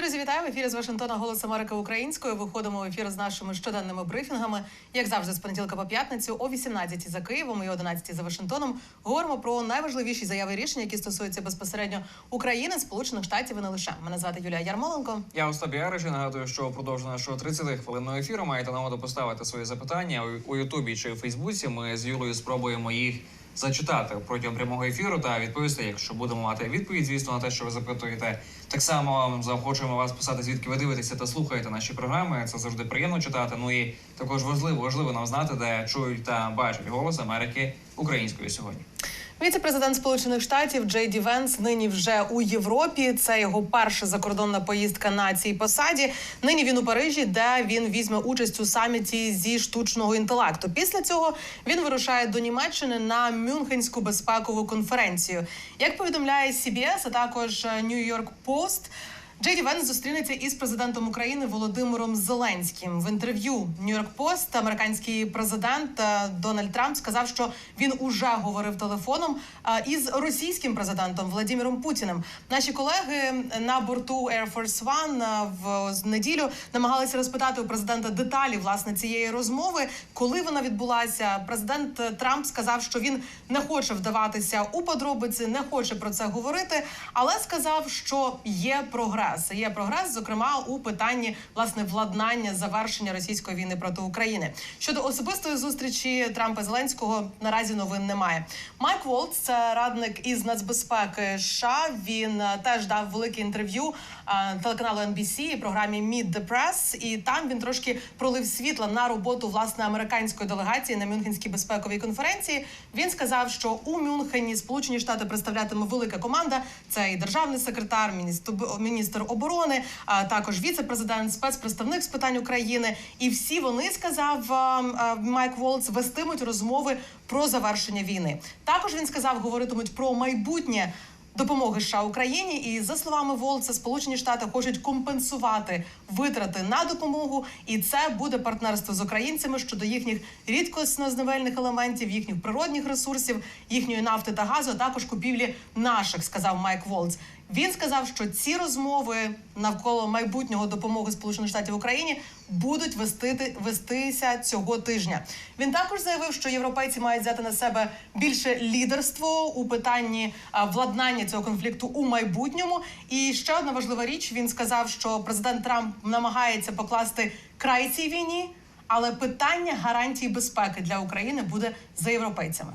Друзі, вітаю в ефірі з Вашингтона Голос Америки Українською. Виходимо в ефір з нашими щоденними брифінгами. Як завжди, з понеділка по п'ятницю о 18 за Києвом і 11 за Вашингтоном. Говоримо про найважливіші заяви рішення, які стосуються безпосередньо України, Сполучених Штатів і не лише. Мене звати Юлія Ярмоленко. Я Остап Яриш і нагадую, що впродовж нашого 30 хвилинного ефіру маєте нагоду поставити свої запитання у Ютубі чи у Фейсбуці. Ми з Юлею спробуємо їх зачитати протягом прямого ефіру та відповісти, якщо будемо мати відповідь, звісно, на те, що ви запитуєте. Так само заохочуємо вас писати, звідки ви дивитеся та слухаєте наші програми. Це завжди приємно читати. Ну і також важливо, важливо нам знати, де чують та бачать голос Америки українською сьогодні. Віце-президент Сполучених Штатів Джей Ді Венс нині вже у Європі. Це його перша закордонна поїздка на цій посаді. Нині він у Парижі, де він візьме участь у саміті зі штучного інтелекту. Після цього він вирушає до Німеччини на Мюнхенську безпекову конференцію. Як повідомляє CBS, а також New York Post, Джей Ді Венс зустрінеться із президентом України Володимиром Зеленським. В інтерв'ю Нью-Йорк Пост американський президент е, Дональд Трамп сказав, що він уже говорив телефоном е, із російським президентом Владимиром Путіним. Наші колеги на борту Air Force One е, в неділю намагалися розпитати у президента деталі власне цієї розмови. Коли вона відбулася, президент Трамп сказав, що він не хоче вдаватися у подробиці, не хоче про це говорити, але сказав, що є прогрес. Є прогрес, зокрема у питанні власне владнання завершення російської війни проти України. Щодо особистої зустрічі Трампа Зеленського наразі новин немає. Майк Волц, це радник із нацбезпеки США. Він е, теж дав велике інтерв'ю е, телеканалу NBC програмі Meet the Press, і там він трошки пролив світла на роботу власне американської делегації на Мюнхенській безпековій конференції. Він сказав, що у Мюнхені Сполучені Штати представлятиме велика команда. Це і державний секретар, міністр, міністр оборони, а також віце-президент, спецпредставник з питань України. І всі вони сказав Майк Волц, вестимуть розмови про завершення війни. Також він сказав, говоритимуть про майбутнє. Допомоги США Україні, і за словами Волца, Сполучені Штати хочуть компенсувати витрати на допомогу, і це буде партнерство з українцями щодо їхніх рідкосноземельних елементів, їхніх природних ресурсів, їхньої нафти та газу, а також купівлі наших, сказав Майк Волц. Він сказав, що ці розмови навколо майбутнього допомоги Сполучених Штатів Україні будуть вестити вестися цього тижня. Він також заявив, що європейці мають взяти на себе більше лідерство у питанні владнання цього конфлікту у майбутньому. І ще одна важлива річ: він сказав, що президент Трамп намагається покласти край цій війні, але питання гарантій безпеки для України буде за європейцями.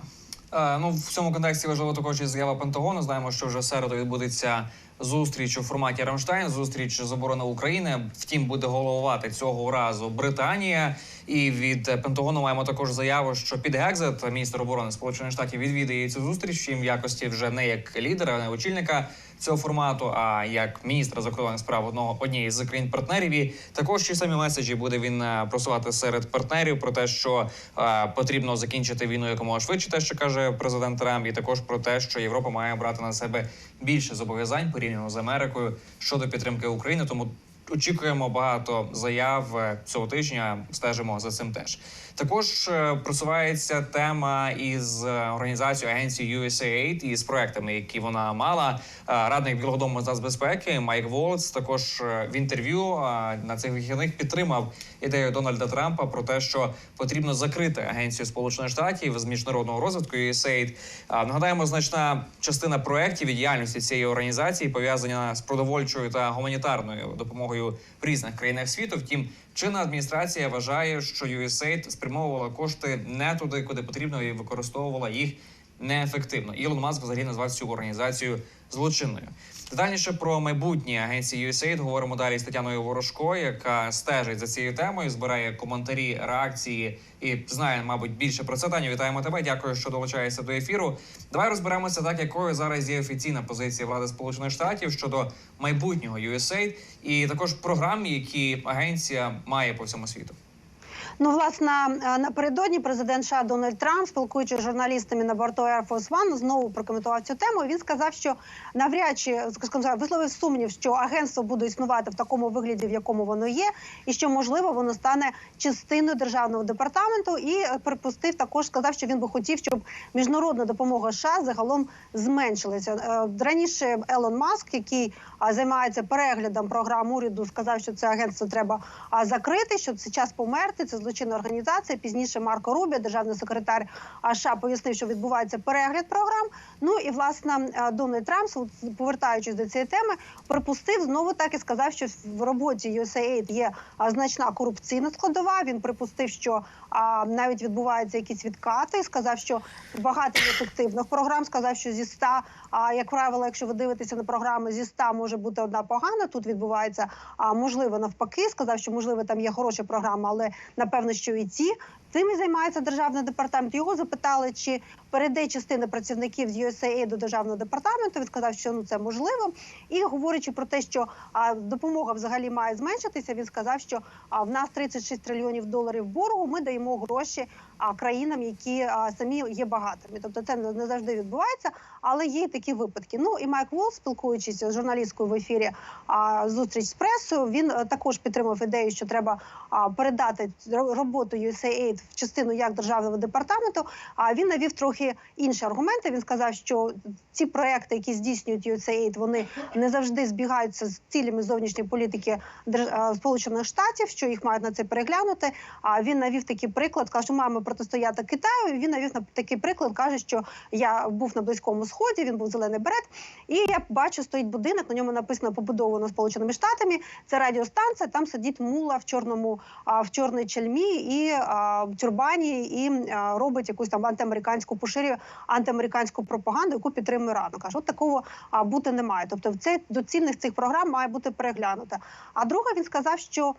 Е, Ну, в цьому контексті важливо також і заява Пентагону. Знаємо, що вже середу відбудеться зустріч у форматі Рамштайн, зустріч з оборони України. Втім, буде головувати цього разу Британія. І від Пентагону маємо також заяву, що під Гекзет, міністр оборони Сполучених Штатів, відвідає цю зустріч. Втім, в якості вже не як лідера, не очільника цього формату, а як міністра закордонних справ одного однієї з країн партнерів. І також ті самі меседжі буде він е, просувати серед партнерів про те, що е, потрібно закінчити війну якомога швидше, те, що каже президент Трамп, і також про те, що Європа має брати на себе більше зобов'язань порівняно з Америкою щодо підтримки України. Тому очікуємо багато заяв е, цього тижня. Стежимо за цим теж. Також е, просувається тема із е, організацією агенції USAID і з проектами, які вона мала. Е, Радник Білого дому з нацбезпеки Майк Волц також в інтерв'ю на цих вихідних підтримав ідею Дональда Трампа про те, що потрібно закрити агенцію Сполучених Штатів з міжнародного розвитку USAID. Нагадаємо, значна частина проєктів і діяльності цієї організації пов'язана з продовольчою та гуманітарною допомогою в різних країнах світу. Втім, чинна адміністрація вважає, що USAID спрямовувала кошти не туди, куди потрібно, і використовувала їх неефективно. Ілон Маск взагалі назвав цю організацію злочинною. Детальніше про майбутнє агенції USAID говоримо далі з Тетяною Ворожко, яка стежить за цією темою, збирає коментарі, реакції і знає, мабуть, більше про це. Таню, вітаємо тебе. Дякую, що долучаєшся до ефіру. Давай розберемося, так якою зараз є офіційна позиція влади Сполучених Штатів щодо майбутнього USAID і також програм, які агенція має по всьому світу. Ну, власне, е, напередодні президент США Дональд Трамп, спілкуючись з журналістами на борту Air Force One, знову прокоментував цю тему. Він сказав, що навряд чи сказав, висловив сумнів, що агентство буде існувати в такому вигляді, в якому воно є, і що можливо воно стане частиною державного департаменту. І е, припустив також, сказав, що він би хотів, щоб міжнародна допомога США загалом зменшилася. Е, Раніше Елон Маск, який займається переглядом програм уряду, сказав, що це агентство треба закрити, що це час померти. Це злочинна організації. Пізніше Марко Рубі, державний секретар США, пояснив, що відбувається перегляд програм. Ну і власне а, Дональд Трамп, повертаючись до цієї теми, припустив знову так і сказав, що в роботі USAID є значна корупційна складова. Він припустив, що а, навіть відбуваються якісь відкати. Сказав, що багато ефективних програм. Сказав, що зі 100, а як правило, якщо ви дивитеся на програми, зі 100 може бути одна погана. Тут відбувається а можливо навпаки. Сказав, що можливо там є хороша програма, але напевно, що і ці. Цим і займається державний департамент. Його запитали, чи перейде частина працівників з USAID до державного департаменту. Він сказав, що ну це можливо. І говорячи про те, що а, допомога взагалі має зменшитися, він сказав, що а, в нас 36 трильйонів доларів боргу. Ми даємо гроші країнам, які самі є багатими. Тобто це не завжди відбувається, але є такі випадки. Ну і Майк Волс, спілкуючись з журналісткою в ефірі зустріч з пресою, він також підтримав ідею, що треба передати ро- роботу USAID в частину як державного департаменту. А він навів трохи інші аргументи. Він сказав, що ці проекти, які здійснюють USAID, вони не завжди збігаються з цілями зовнішньої політики Держ- Сполучених Штатів, що їх мають на це переглянути. А він навів такий приклад, каже, маємо протистояти Китаю. Він навів на такий приклад, каже, що я був на близькому сході, він був зелений берет, і я бачу, стоїть будинок. На ньому написано побудовано Сполученими Штатами. Це радіостанція. Там сидить мула в чорному, в чорній чельмі і в тюрбані, і робить якусь там антиамериканську поширює антиамериканську пропаганду, яку підтримує Рану. Каже, от такого бути не має. Тобто, це доцільних цих програм має бути переглянута. А друге, він сказав, що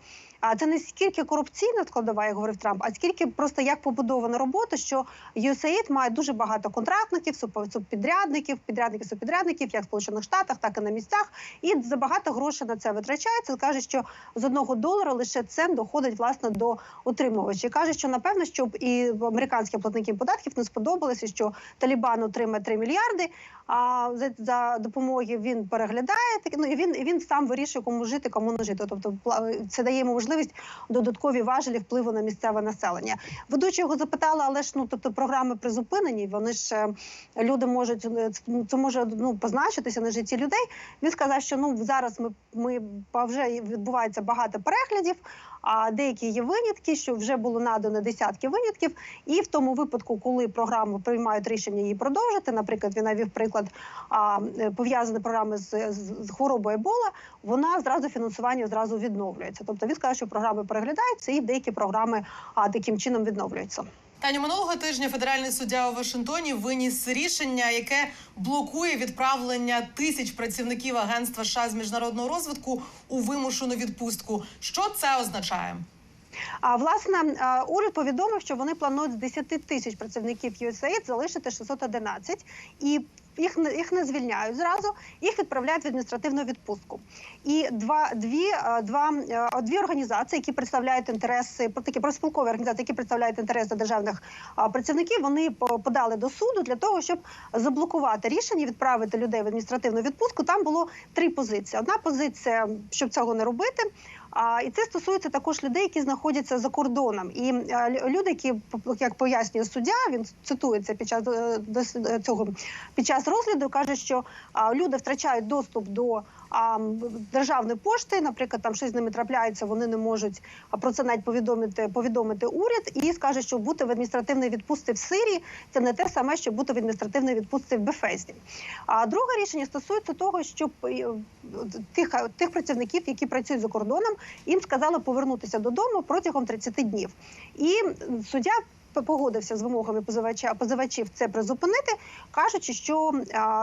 це не скільки корупційна складова, як говорив Трамп, а скільки просто як побудована робота, що USAID має дуже багато контрактників, субпідрядників, підрядників, субпідрядників, як в Сполучених Штатах, так і на місцях. І забагато грошей на це витрачається. Каже, що з одного долара лише цент доходить власне до утримувача. І Каже, що напевно, щоб і американським платникам податків не сподобалося, що Талібан отримає 3 мільярди. А за, за допомогою він переглядає ну і він і він сам вирішує, кому жити, кому не жити. Тобто це дає йому можливість додаткові важелі впливу на місцеве населення. Ведуча його запитала, але ж ну тобто програми призупинені. Вони ж е, люди можуть е, це- ну, може ну позначитися на житті людей. Він сказав, що ну зараз ми ми вже відбувається багато переглядів. А деякі є винятки, що вже було надано десятки винятків. І в тому випадку, коли програму приймають рішення її продовжити, наприклад, він навів приклад е, пов'язаної програми з, з хворобою Ебола, вона зразу фінансування зразу відновлюється. Тобто він сказав, що програми переглядаються, і деякі програми а, таким чином відновлюються. Таню, минулого тижня федеральний суддя у Вашингтоні виніс рішення, яке блокує відправлення тисяч працівників агентства США з міжнародного розвитку у вимушену відпустку. Що це означає? А власне уряд повідомив, що вони планують з 10 тисяч працівників USAID залишити 611 і. Їх не їх не звільняють зразу, їх відправляють в адміністративну відпустку. І два дві е, два е, дві організації, які представляють інтереси такі проспілкові організації, які представляють інтереси державних працівників, вони подали до суду для того, щоб заблокувати рішення, відправити людей в адміністративну відпустку. Там було три позиції. Одна позиція, щоб цього не робити. А і це стосується також людей, які знаходяться за кордоном. І е, люди, які як пояснює суддя, він цитується під час е, е, цього під час розгляду, каже, що люди втрачають доступ до а, м, державної пошти. Наприклад, там щось з ними трапляється, вони не можуть про це навіть повідомити повідомити уряд. І скаже, що бути в адміністративній відпустці в Сирії це не те саме, що бути в адміністративній відпустці в Бефезді. А друге рішення стосується того, щоб е, тих, тих працівників, які працюють за кордоном, їм сказали повернутися додому протягом 30 днів. І суддя погодився з вимогами позивача позивачів це призупинити, кажучи, що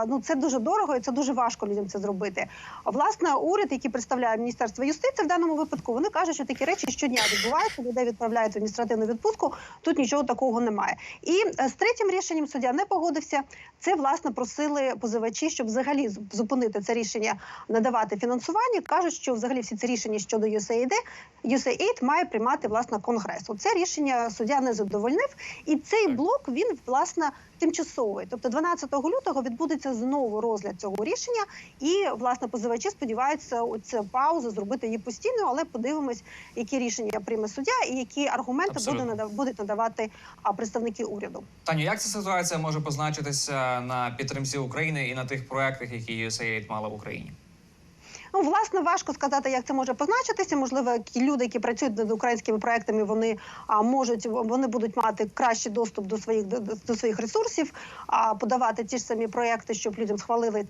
ну це дуже дорого і це дуже важко людям це зробити. Власне, уряд, який представляє міністерство юстиції в даному випадку, вони кажуть, що такі речі щодня відбуваються. Людей відправляють в адміністративну відпустку. Тут нічого такого немає. І е, з третім рішенням суддя не погодився. Це власне просили позивачі, щоб взагалі зупинити це рішення надавати фінансування. кажуть, що взагалі всі ці рішення щодо USAID, USAID має приймати власне конгрес. Це рішення суддя не задовольнив, і цей блок він власне тимчасовий. Тобто 12 лютого відбудеться знову розгляд цього рішення, і власне позивачі сподіваються оцю паузу зробити її постійною, але подивимось, які рішення прийме суддя і які аргументи буде Абсолютно. надав, будуть надавати представники уряду. Таню, як ця ситуація може позначитися на підтримці України і на тих проектах, які USAID мала в Україні? Ну, власне, важко сказати, як це може позначитися. Можливо, люди, які працюють над українськими проектами, вони а, можуть вони будуть мати кращий доступ до своїх до, до своїх ресурсів, а подавати ті ж самі проекти, щоб людям схвалили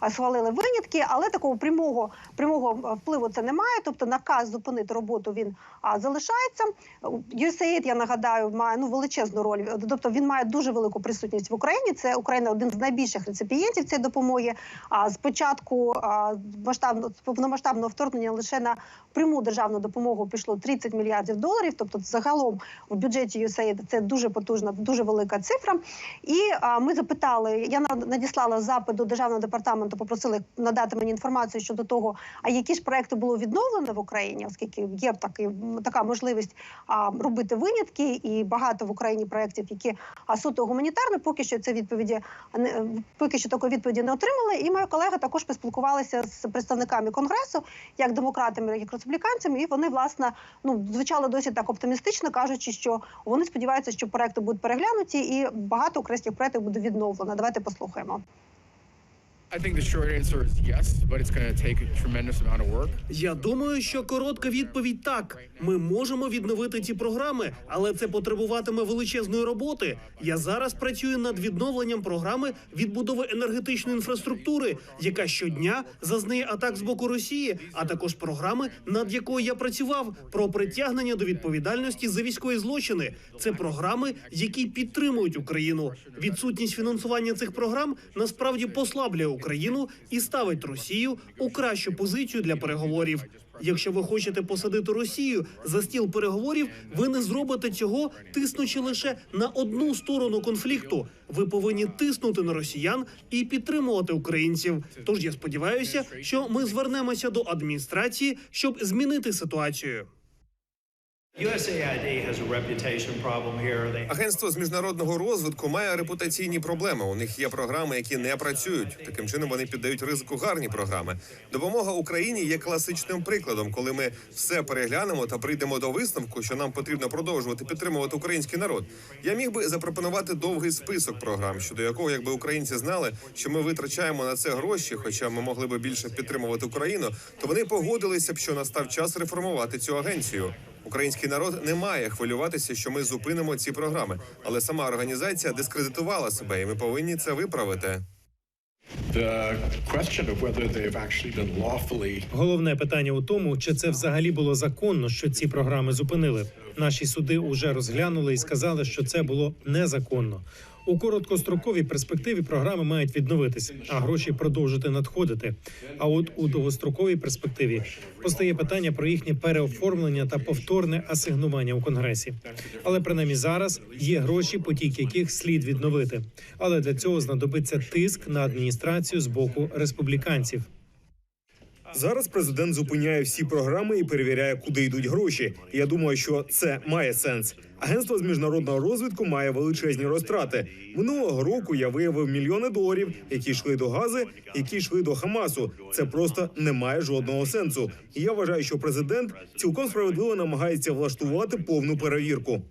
а, схвалили винятки. Але такого прямого прямого впливу це немає. Тобто наказ зупинити роботу він а, залишається. USAID, я нагадаю, має ну величезну роль. Тобто він має дуже велику присутність в Україні. Це Україна один з найбільших реципієнтів цієї допомоги. А з початку а, масштабного повномасштабного вторгнення лише на пряму державну допомогу пішло 30 мільярдів доларів. Тобто, загалом в бюджеті USAID це дуже потужна, дуже велика цифра. І а, ми запитали. Я на- надіслала запит до державного департаменту, попросили надати мені інформацію щодо того, а які ж проекти було відновлено в Україні, оскільки є такий така можливість а, робити винятки, і багато в Україні проєктів, які а, суто гуманітарні. Поки що це відповіді не поки що такої відповіді не отримали. І моя колега також поспілкувалася з представниками конгресу, як демократами, як республіканцями. І вони власне ну звучали досі так оптимістично, кажучи, що вони сподіваються, що проекти будуть переглянуті, і багато українських проєктів буде відновлено. Давайте послухаємо. Я думаю, що коротка відповідь так. Ми можемо відновити ці програми, але це потребуватиме величезної роботи. Я зараз працюю над відновленням програми відбудови енергетичної інфраструктури, яка щодня зазнає атак з боку Росії, а також програми, над якою я працював, про притягнення до відповідальності за військові злочини. Це програми, які підтримують Україну. Відсутність фінансування цих програм насправді послаблює і ставить Росію у кращу позицію для переговорів. Якщо ви хочете посадити Росію за стіл переговорів, ви не зробите цього, тиснучи лише на одну сторону конфлікту. Ви повинні тиснути на росіян і підтримувати українців. Тож я сподіваюся, що ми звернемося до адміністрації, щоб змінити ситуацію. Агентство з міжнародного розвитку має репутаційні проблеми. У них є програми, які не працюють. Таким чином вони піддають ризику гарні програми. Допомога Україні є класичним прикладом, коли ми все переглянемо та прийдемо до висновку, що нам потрібно продовжувати підтримувати український народ. Я міг би запропонувати довгий список програм, щодо якого, якби українці знали, що ми витрачаємо на це гроші, хоча ми могли би більше підтримувати Україну, то вони погодилися б, що настав час реформувати цю агенцію. Український народ не має хвилюватися, що ми зупинимо ці програми, але сама організація дискредитувала себе, і ми повинні це виправити. Головне питання у тому, чи це взагалі було законно, що ці програми зупинили. Наші суди уже розглянули і сказали, що це було незаконно. У короткостроковій перспективі програми мають відновитись, а гроші продовжити надходити. А от у довгостроковій перспективі постає питання про їхнє переоформлення та повторне асигнування у конгресі. Але принаймні зараз є гроші, потік яких слід відновити. Але для цього знадобиться тиск на адміністрацію з боку республіканців. Зараз президент зупиняє всі програми і перевіряє, куди йдуть гроші. Я думаю, що це має сенс. Агентство з міжнародного розвитку має величезні розтрати. Минулого року я виявив мільйони доларів, які йшли до гази, які йшли до Хамасу. Це просто не має жодного сенсу. І я вважаю, що президент цілком справедливо намагається влаштувати повну перевірку.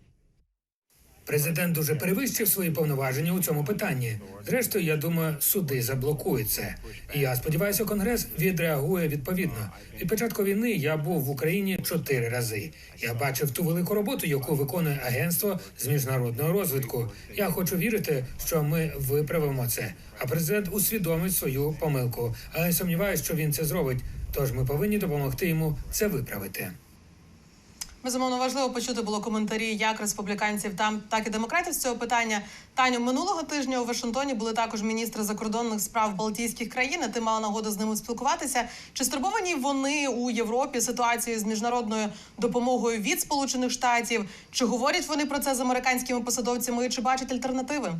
Президент дуже перевищив свої повноваження у цьому питанні. Зрештою, я думаю, суди заблокують це. І я сподіваюся, конгрес відреагує відповідно. Від початку війни я був в Україні чотири рази. Я бачив ту велику роботу, яку виконує агентство з міжнародного розвитку. Я хочу вірити, що ми виправимо це. А президент усвідомить свою помилку. Але сумніваюся, що він це зробить. Тож ми повинні допомогти йому це виправити. Безумовно, важливо почути було коментарі як республіканців там, так і демократів з цього питання. Таню минулого тижня у Вашингтоні були також міністри закордонних справ Балтійських країн. Ти мала нагоду з ними спілкуватися. Чи стурбовані вони у Європі ситуацією з міжнародною допомогою від Сполучених Штатів? Чи говорять вони про це з американськими посадовцями? Чи бачать альтернативи?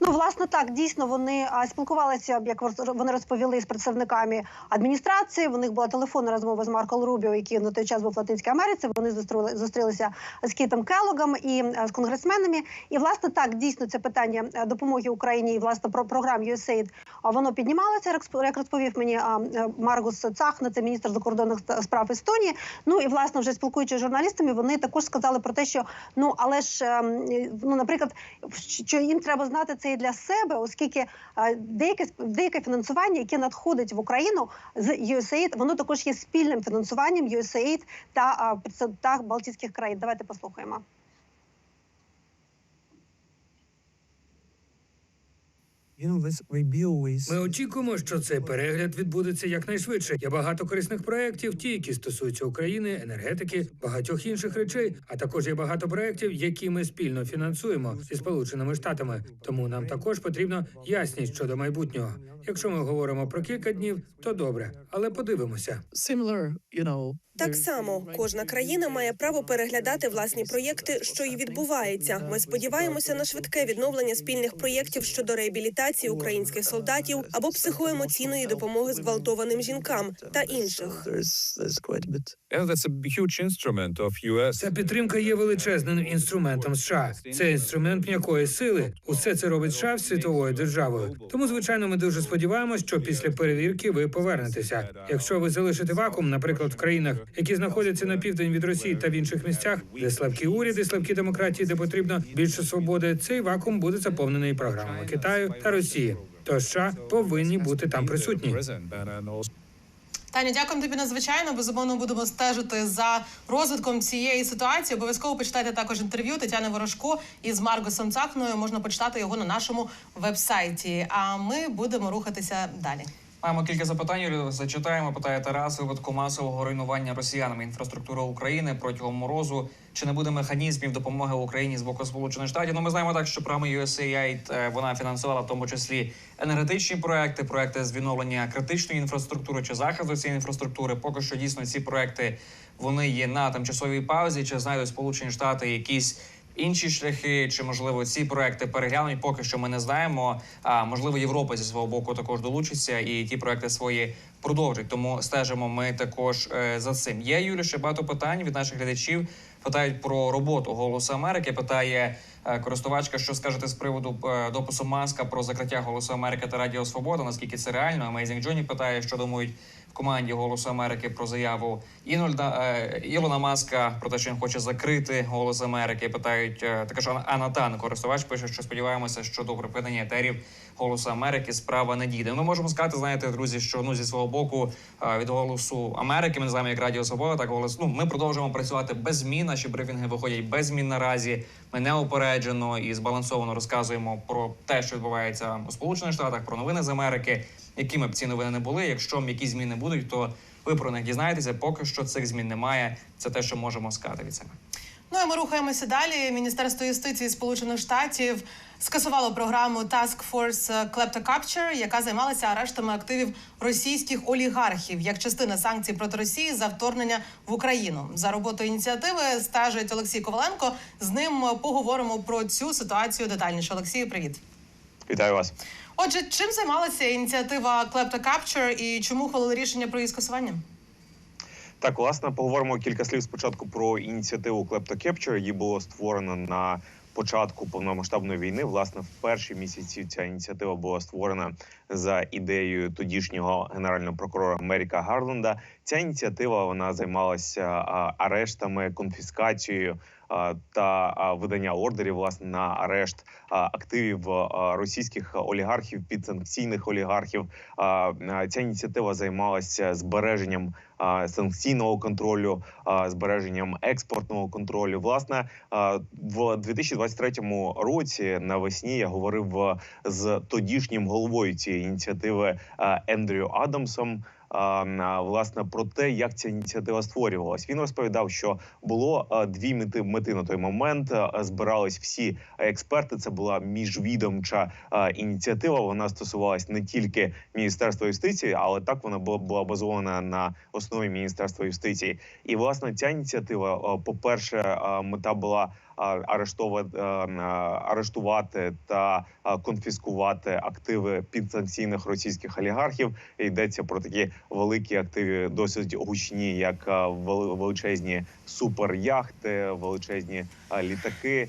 Ну, власне, так дійсно вони спілкувалися, як вони розповіли з представниками адміністрації. У них була телефонна розмова з Марко Рубіо, який на той час був в Латинській Америці. Вони зустріли зустрілися з Кітом Келлогом і з конгресменами. І власне так дійсно це питання е, допомоги Україні і власне про програм USAID, воно піднімалося, як розповів мені е, Маргус Цахна, це міністр закордонних справ Естонії. Ну і власне вже спілкуючись з журналістами, вони також сказали про те, що ну але ж ем, ну, наприклад, що їм треба знати це і для себе, оскільки деяке деяке фінансування, яке надходить в Україну з USAID, воно також є спільним фінансуванням USAID та, та Балтійських країн. Давайте послухаємо. Ми очікуємо, що цей перегляд відбудеться якнайшвидше. Є багато корисних проєктів, ті, які стосуються України, енергетики, багатьох інших речей. А також є багато проєктів, які ми спільно фінансуємо зі сполученими штатами. Тому нам також потрібна ясність щодо майбутнього. Якщо ми говоримо про кілька днів, то добре, але подивимося. Так само кожна країна має право переглядати власні проєкти, що і відбувається. Ми сподіваємося на швидке відновлення спільних проєктів щодо реабілітації українських солдатів або психоемоційної допомоги зґвалтованим жінкам та інших. Ця підтримка є величезним інструментом США. Це інструмент м'якої сили. Усе це робить США світовою державою. Тому, звичайно, ми дуже сподіваємось, що після перевірки ви повернетеся. Якщо ви залишите вакуум, наприклад, в країнах, які знаходяться на південь від Росії та в інших місцях, де слабкі уряди, слабкі демократії, де потрібно більше свободи, цей вакуум буде заповнений програмами Китаю та Росії. Тож США повинні бути там присутні. Таня, дякуємо тобі надзвичайно. Безумовно, будемо стежити за розвитком цієї ситуації. Обов'язково почитайте також інтерв'ю Тетяни Ворожко із Маргосом Цахною. Можна почитати його на нашому вебсайті. А ми будемо рухатися далі. Маємо кілька запитань. Зачитаємо. Питає Тарас. Випадку масового руйнування росіянами інфраструктури України протягом морозу. Чи не буде механізмів допомоги Україні з боку Сполучених Штатів? Ну, ми знаємо так, що програма USAID, е, вона фінансувала в тому числі енергетичні проекти, проекти з відновлення критичної інфраструктури чи захисту цієї інфраструктури. Поки що дійсно ці проекти вони є на тимчасовій паузі. Чи знайдуть Сполучені Штати якісь інші шляхи, чи можливо ці проекти переглянуть, поки що ми не знаємо. А можливо, Європа зі свого боку також долучиться і ті проекти свої продовжить. Тому стежимо ми також е, за цим. Є Юлі ще багато питань від наших глядачів. Питають про роботу Голосу Америки. Питає е, користувачка, що скажете з приводу е, допису Маска про закриття Голосу Америки та Радіо Свобода. Наскільки це реально? Amazing Джоні питає, що думають команді Голосу Америки про заяву Інольда е, Ілона Маска про те, що він хоче закрити Голос Америки. Питають е, також Анатан, користувач пише, що сподіваємося, що до припинення етерів Голосу Америки справа не. Ми можемо сказати, знаєте, друзі, що ну зі свого боку е, від голосу Америки, ми не знаємо, як Радіо Свобода, так голос. Ну ми продовжуємо працювати без змін. Наші брифінги виходять без змін наразі. Ми неупереджено і збалансовано розказуємо про те, що відбувається у Сполучених Штатах, про новини з Америки. Якими б ці новини не були, якщо м'які зміни будуть, то ви про них дізнаєтеся. Поки що цих змін немає. Це те, що можемо сказати від себе. Ну і ми рухаємося далі. Міністерство юстиції Сполучених Штатів скасувало програму Task Force Klepto Capture, яка займалася арештами активів російських олігархів як частина санкцій проти Росії за вторгнення в Україну. За роботою ініціативи стежить Олексій Коваленко. З ним поговоримо про цю ситуацію детальніше. Олексію, привіт. Вітаю вас. Отже, чим займалася ініціатива Klepto Capture і чому ухвалили рішення про її скасування? Так, власне, поговоримо кілька слів спочатку про ініціативу Klepto Її було створено на початку повномасштабної війни. Власне, в перші місяці ця ініціатива була створена за ідеєю тодішнього генерального прокурора Меріка Гарленда. Ця ініціатива вона займалася арештами, конфіскацією та видання ордерів власне на арешт активів російських олігархів, підсанкційних олігархів. Ця ініціатива займалася збереженням санкційного контролю, збереженням експортного контролю. Власне, в 2023 році навесні я говорив з тодішнім головою цієї ініціативи а, Ендрю Адамсом. власне про те, як ця ініціатива створювалась. Він розповідав, що було дві мети мети на той момент. Збирались всі експерти. Це була міжвідомча ініціатива. Вона стосувалась не тільки міністерства юстиції, але так вона була базована на основі міністерства юстиції. І власне ця ініціатива, по перше, мета була а, арештувати, та конфіскувати активи підсанкційних російських олігархів. Йдеться про такі великі активи, досить гучні, як величезні суперяхти, величезні літаки.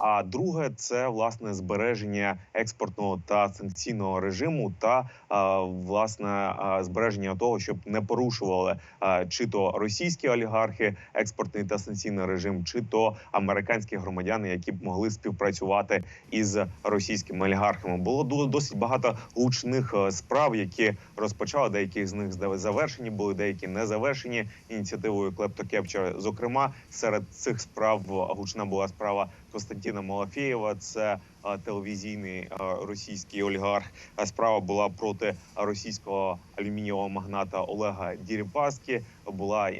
А друге це власне збереження експортного та санкційного режиму, та власне збереження того, щоб не порушували чи то російські олігархи експортний та санкційний режим, чи то американські громадяни, які б могли співпрацювати із російськими олігархами. Було досить багато гучних е, справ, які розпочали. Деякі з них завершені були, деякі не завершені ініціативою Клептокепчер. Зокрема, серед цих справ гучна була справа Костянтина Малафєєва. Це телевізійний російський олігарх. Справа була проти російського алюмінієвого магната Олега Діріпаски. Була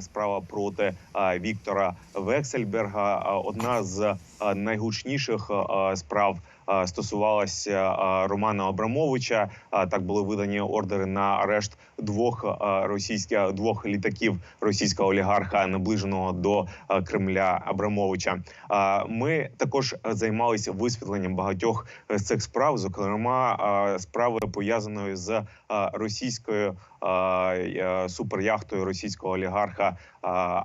справа проти Віктора Вексельберга. Одна з найгучніших справ стосувалася Романа Абрамовича. Так були видані ордери на арешт двох е, російських двох літаків російського олігарха, наближеного до е, Кремля Абрамовича. Ми також займалися висвітленням багатьох з цих справ, зокрема е, справи пов'язаної з е, російською е, е, суперяхтою російського олігарха е,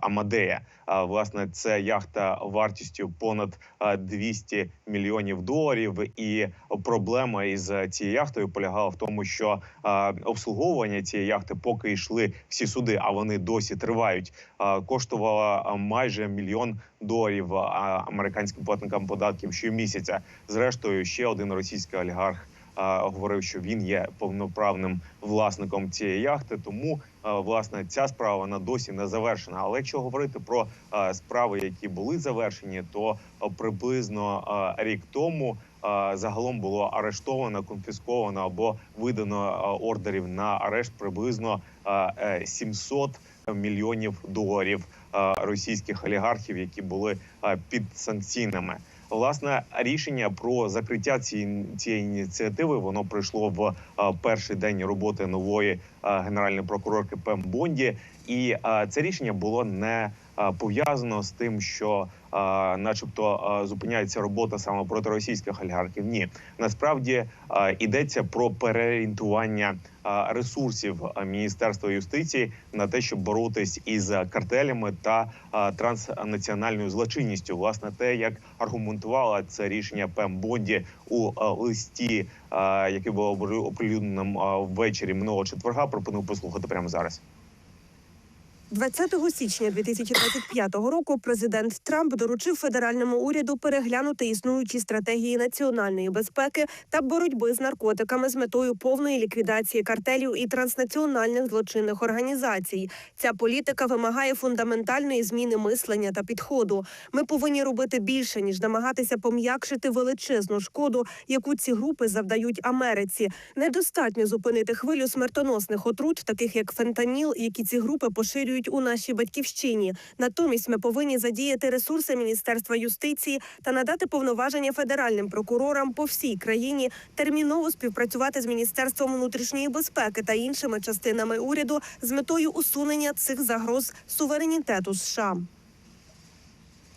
Амадея. Власне, це яхта вартістю понад е, 200 мільйонів доларів. І проблема із цією яхтою полягала в тому, що е, обслуговування цієї яхти, поки йшли всі суди, а вони досі тривають, коштувало е, майже мільйон доларів американським платникам податків щомісяця. Зрештою, ще один російський олігарх. Говорив, що він є повноправним власником цієї яхти, тому власне ця справа вона досі не завершена. Але якщо говорити про справи, які були завершені, то приблизно рік тому загалом було арештовано, конфісковано або видано ордерів на арешт приблизно е, е, 700 мільйонів доларів російських олігархів, які були під санкційними. Власне рішення про закриття цієї, цієї ініціативи воно прийшло в перший день роботи нової генеральної прокурорки Пем Бонді, і це рішення було не пов'язано з тим, що, начебто, зупиняється робота саме проти російських олігархів. Ні, насправді йдеться про переорієнтування ресурсів Міністерства юстиції на те, щоб боротись із картелями та транснаціональною злочинністю. Власне, те, як аргументувала це рішення Пем Бонді у листі, який було оприлюдненим ввечері минулого четверга. Пропоную послухати прямо зараз. 20 січня 2025 року президент Трамп доручив федеральному уряду переглянути існуючі стратегії національної безпеки та боротьби з наркотиками з метою повної ліквідації картелів і транснаціональних злочинних організацій. Ця політика вимагає фундаментальної зміни мислення та підходу. Ми повинні робити більше ніж намагатися пом'якшити величезну шкоду, яку ці групи завдають Америці. Недостатньо зупинити хвилю смертоносних отрут, таких як фентаніл, які ці групи поширюють у нашій батьківщині. Натомість ми повинні задіяти ресурси Міністерства юстиції та надати повноваження федеральним прокурорам по всій країні терміново співпрацювати з міністерством внутрішньої безпеки та іншими частинами уряду з метою усунення цих загроз суверенітету США.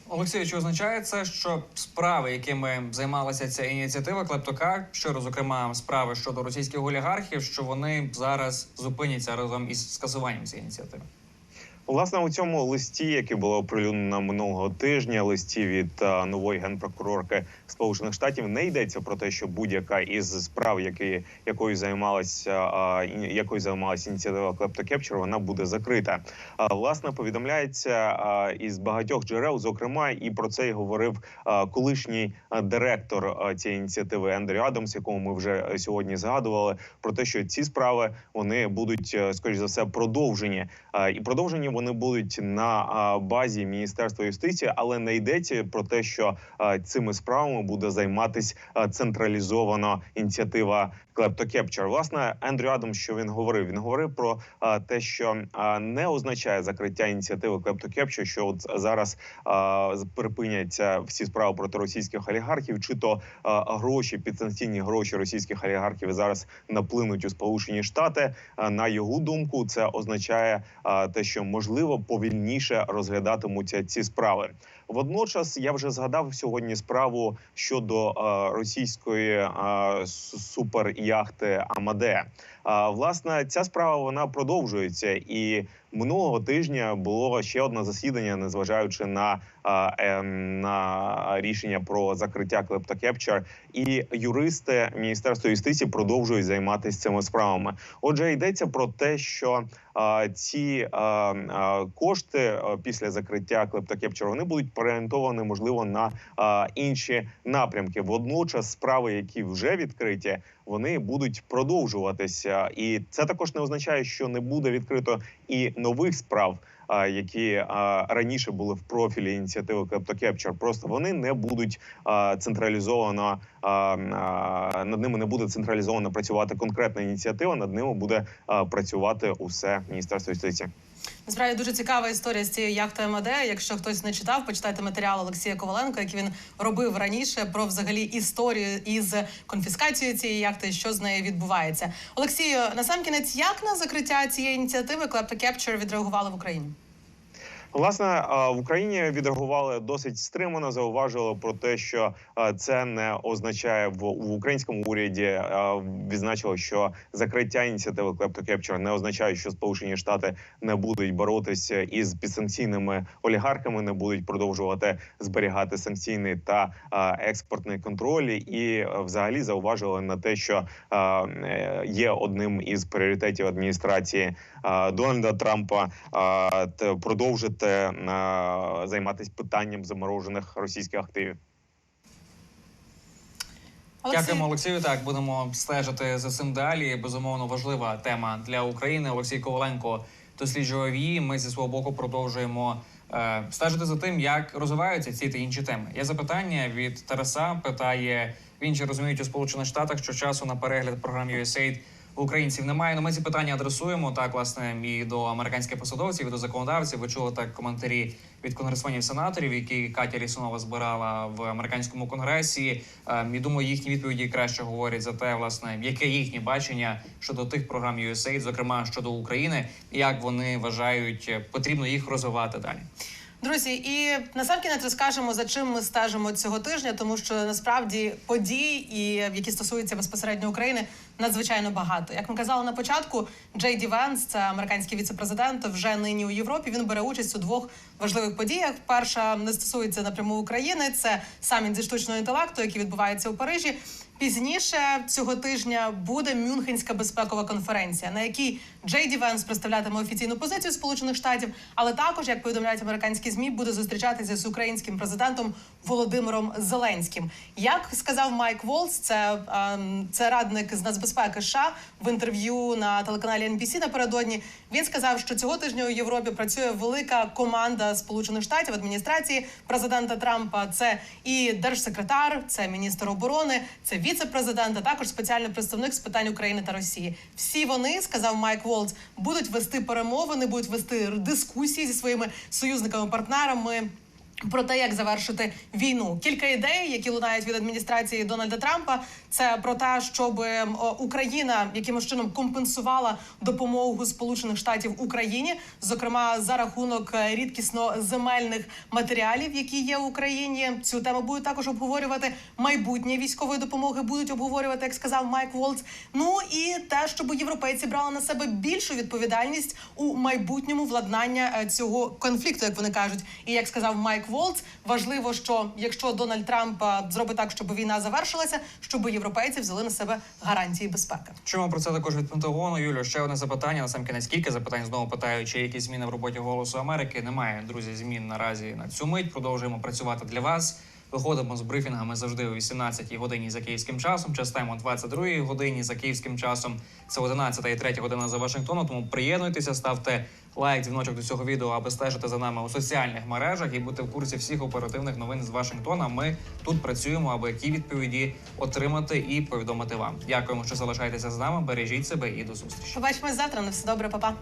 Олексій, чи означає це, що справи, якими займалася ця ініціатива Клептока, що зокрема справи щодо російських олігархів, що вони зараз зупиняться разом із скасуванням цієї ініціативи? Власне, у цьому листі, який було оприлюднено минулого тижня, листі від е, нової генпрокурорки Сполучених Штатів, не йдеться про те, що будь-яка із справ, які якою займалася е, і- якою займалася ініціатива Клептокепчер, вона буде закрита. А, власне, повідомляється е, із багатьох джерел, зокрема, і про це й говорив е, колишній е, директор е, цієї ініціативи Ендрю Адамс, якому ми вже е, сьогодні згадували, про те, що ці справи вони будуть е, скоріш за все продовжені. Е, І продовжені вони будуть на базі Міністерства юстиції, але не йдеться про те, що цими справами буде займатись а, централізовано ініціатива Клептокепчер. Власне, Ендрю Адамс, що він говорив? Він говорив про те, що не означає закриття ініціативи Клептокепчер, що от зараз припиняться всі справи проти російських олігархів, чи то гроші, підсанкційні гроші російських олігархів зараз наплинуть у Сполучені Штати. На його думку, це означає те, що можливо повільніше розглядатимуться ці справи. Водночас я вже згадав сьогодні справу щодо а, російської с- суперяхти Амаде. А, власне, ця справа вона продовжується, і минулого тижня було ще одне засідання, незважаючи на, е, на рішення про закриття Клептокепчер. І юристи Міністерства юстиції продовжують займатися цими справами. Отже, йдеться про те, що а, ці кошти після закриття Клептокепчер вони будуть переорієнтовані, можливо, на а, інші напрямки. Водночас, справи, які вже відкриті, вони будуть продовжуватися, і це також не означає, що не буде відкрито і нових справ. Які раніше були в профілі ініціативи Клептокепчер, просто вони не будуть централізовано над ними не буде централізовано працювати конкретна ініціатива. Над ними буде працювати усе міністерство юстиції. Насправді дуже цікава історія з цією яхтою МД. Якщо хтось не читав, почитайте матеріал Олексія Коваленко, який він робив раніше про взагалі історію із конфіскацією цієї яхти, що з нею відбувається. Олексію, насамкінець, як на закриття цієї ініціативи Capture відреагували в Україні? Власне, в Україні відреагували досить стримано. Зауважили про те, що це не означає в, українському уряді. Відзначили, що закриття ініціативи Klepto не означає, що Сполучені Штати не будуть боротися із підсанкційними олігархами, не будуть продовжувати зберігати санкційний та експортний контроль. І взагалі зауважили на те, що є одним із пріоритетів адміністрації Дональда Трампа продовжити а, займатися питанням заморожених російських активів. Дякуємо, Олексію. Так, будемо стежити за цим далі. Безумовно, важлива тема для України. Олексій Коваленко досліджував її. Ми зі свого боку продовжуємо е, стежити за тим, як розвиваються ці та інші теми. Є запитання від Тараса. Питає він чи розуміють у Сполучених Штатах, що часу на перегляд програм USAID українців немає. Ну ми ці питання адресуємо так, власне, і до американських посадовців, і до законодавців. Ви чули так коментарі від конгресменів сенаторів, які Катя Лісунова збирала в американському конгресі. Ем, І думаю, їхні відповіді краще говорять за те, власне, яке їхнє бачення щодо тих програм USAID, зокрема щодо України, як вони вважають, е, потрібно їх розвивати далі. Друзі, і насамкінець розкажемо, за чим ми стежимо цього тижня, тому що насправді подій, і які стосуються безпосередньо України, надзвичайно багато. Як ми казали на початку, Джей Ді Венс, це американський віцепрезидент, вже нині у Європі. Він бере участь у двох важливих подіях. Перша не стосується напряму України. Це саміт зі штучного інтелекту, який відбувається у Парижі. Пізніше цього тижня буде Мюнхенська безпекова конференція, на якій Джей Ді Венс представлятиме офіційну позицію Сполучених Штатів, але також, як повідомляють американські змі, буде зустрічатися з українським президентом Володимиром Зеленським. Як сказав Майк Волц, це, ем, це радник з нацбезпеки США в інтерв'ю на телеканалі NBC напередодні. Він сказав, що цього тижня у Європі працює велика команда Сполучених Штатів адміністрації президента Трампа. Це і держсекретар, це міністр оборони, це віце-президент, а також спеціальний представник з питань України та Росії. Всі вони сказав Майк Волц, будуть вести перемовини, будуть вести дискусії зі своїми союзниками-партнерами. Про те, як завершити війну, кілька ідей, які лунають від адміністрації Дональда Трампа, це про те, щоб ем, Україна якимось чином компенсувала допомогу Сполучених Штатів Україні, зокрема за рахунок е, рідкісно земельних матеріалів, які є в Україні. Цю тему будуть також обговорювати майбутнє військової допомоги. Будуть обговорювати, як сказав Майк Волц. Ну і те, щоб європейці брали на себе більшу відповідальність у майбутньому владнання е, цього конфлікту, як вони кажуть. І як сказав Майк Волц, важливо, що якщо Дональд Трамп е, зробить так, щоб війна завершилася, щоб європейці взяли на себе гарантії безпеки. Чому про це також від Пентагону. Юлю, ще одне запитання. На сам кінець кілька запитань знову питаю, чи якісь зміни в роботі голосу Америки. Немає друзі, змін наразі на цю мить. Продовжуємо працювати для вас. Виходимо з брифінгами завжди о 18 годині за київським часом. Частемо о 22 годині за київським часом. Це 11 і 3 година за Вашингтоном. Тому приєднуйтеся, ставте лайк, дзвіночок до цього відео, аби стежити за нами у соціальних мережах і бути в курсі всіх оперативних новин з Вашингтона. Ми тут працюємо, аби ті відповіді отримати і повідомити вам. Дякуємо, що залишаєтеся з нами. Бережіть себе і до зустрічі. Побачимось завтра. На все добре, папа.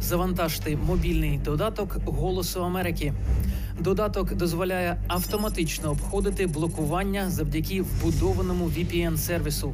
Завантажте мобільний додаток Голосу Америки. Додаток дозволяє автоматично обходити блокування завдяки вбудованому VPN-сервісу.